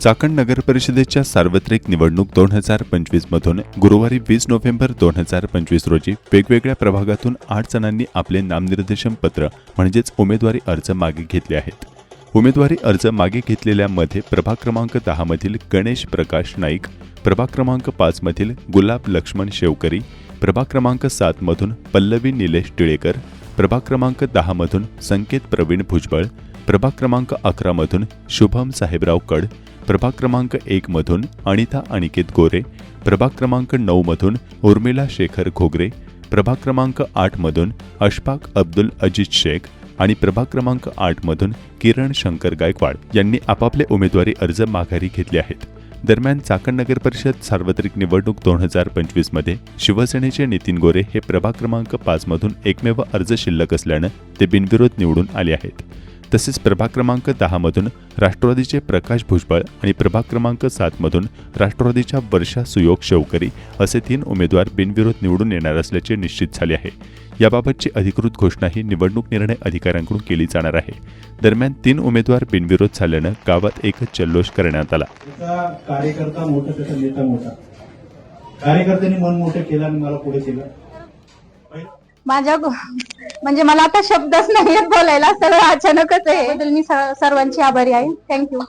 चाकण नगर परिषदेच्या सार्वत्रिक निवडणूक दोन हजार पंचवीसमधून गुरुवारी वीस नोव्हेंबर दोन हजार पंचवीस रोजी वेगवेगळ्या प्रभागातून आठ जणांनी आपले नामनिर्देशन पत्र म्हणजेच उमेदवारी अर्ज मागे घेतले आहेत. उमेदवारी अर्ज मागे घेतलेल्यामध्ये प्रभाग क्रमांक दहामधील गणेश प्रकाश नाईक प्रभाग क्रमांक पाचमधील गुलाब लक्ष्मण शेवकरी प्रभाग क्रमांक सातमधून पल्लवी निलेश टिळेकर प्रभाग क्रमांक दहामधून संकेत प्रवीण भुजबळ प्रभाग क्रमांक अकरामधून शुभम साहेबराव कड प्रभाग क्रमांक एकमधून अनिता अनिकेत गोरे प्रभाग क्रमांक नऊमधून उर्मिला शेखर घोगरे प्रभाग क्रमांक आठमधून अशफाक अब्दुल अजिज शेख आणि प्रभाग क्रमांक आठमधून किरण शंकर गायकवाड यांनी आपापले उमेदवारी अर्ज माघारी घेतले आहेत. दरम्यान चाकण नगर परिषद सार्वत्रिक निवडणूक दोन हजार पंचवीसमध्ये शिवसेनेचे नितीन गोरे हे प्रभाग क्रमांक पाचमधून एकमेव अर्ज शिल्लक असल्यानं ते बिनविरोध निवडून आले आहेत. तसेच प्रभाग क्रमांक दहामधून राष्ट्रवादीचे प्रकाश भुजबळ आणि प्रभाग क्रमांक सातमधून राष्ट्रवादीच्या वर्षा सुयोग शेवकरी असे तीन उमेदवार बिनविरोध निवडून येणार असल्याचे निश्चित झाले आहे. याबाबतची अधिकृत घोषणा ही निवडणूक निर्णय अधिकाऱ्यांकडून केली जाणार आहे. दरम्यान तीन उमेदवार बिनविरोध झाल्यानं गावात एकच जल्लोष करण्यात आला. कार्यकर्ता मोठा त्याचा नेता मोठा. कार्यकर्त्यांनी मन मोठं केलं आणि मला पुढे केलं. माझ्या म्हणजे मला आता शब्दच नाही बोलायला सगळं अचानकच आहे. मी सर्वांची आभारी आहे. थँक्यू